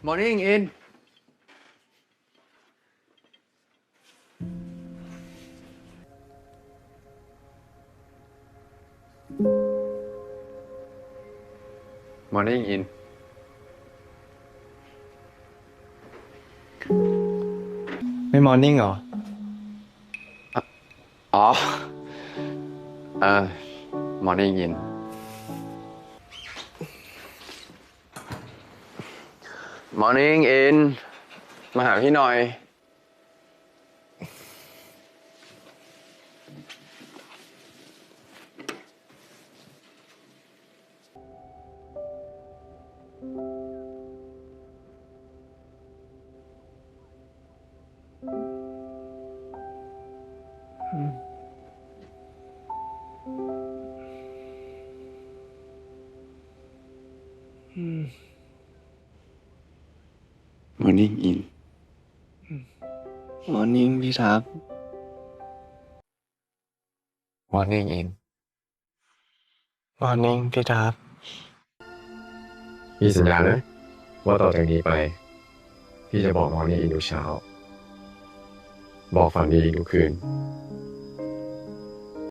Morning in Morning in ไม่มอร์นิ่งเหรอ อ๋อ เออ Morning in มอร์นิ่งอินมาหาพี่หน่อยม อร์นิ่งอินมอร์นิ่งพี่ทักมอร์นิ่งอินมอร์นิ่งพี่ทักพี่สัญญานะว่าต่อจากนี้ไป พี่จะบอกมอร์นิ่งอินทุกเช้า บอกฝันดีทุกคืน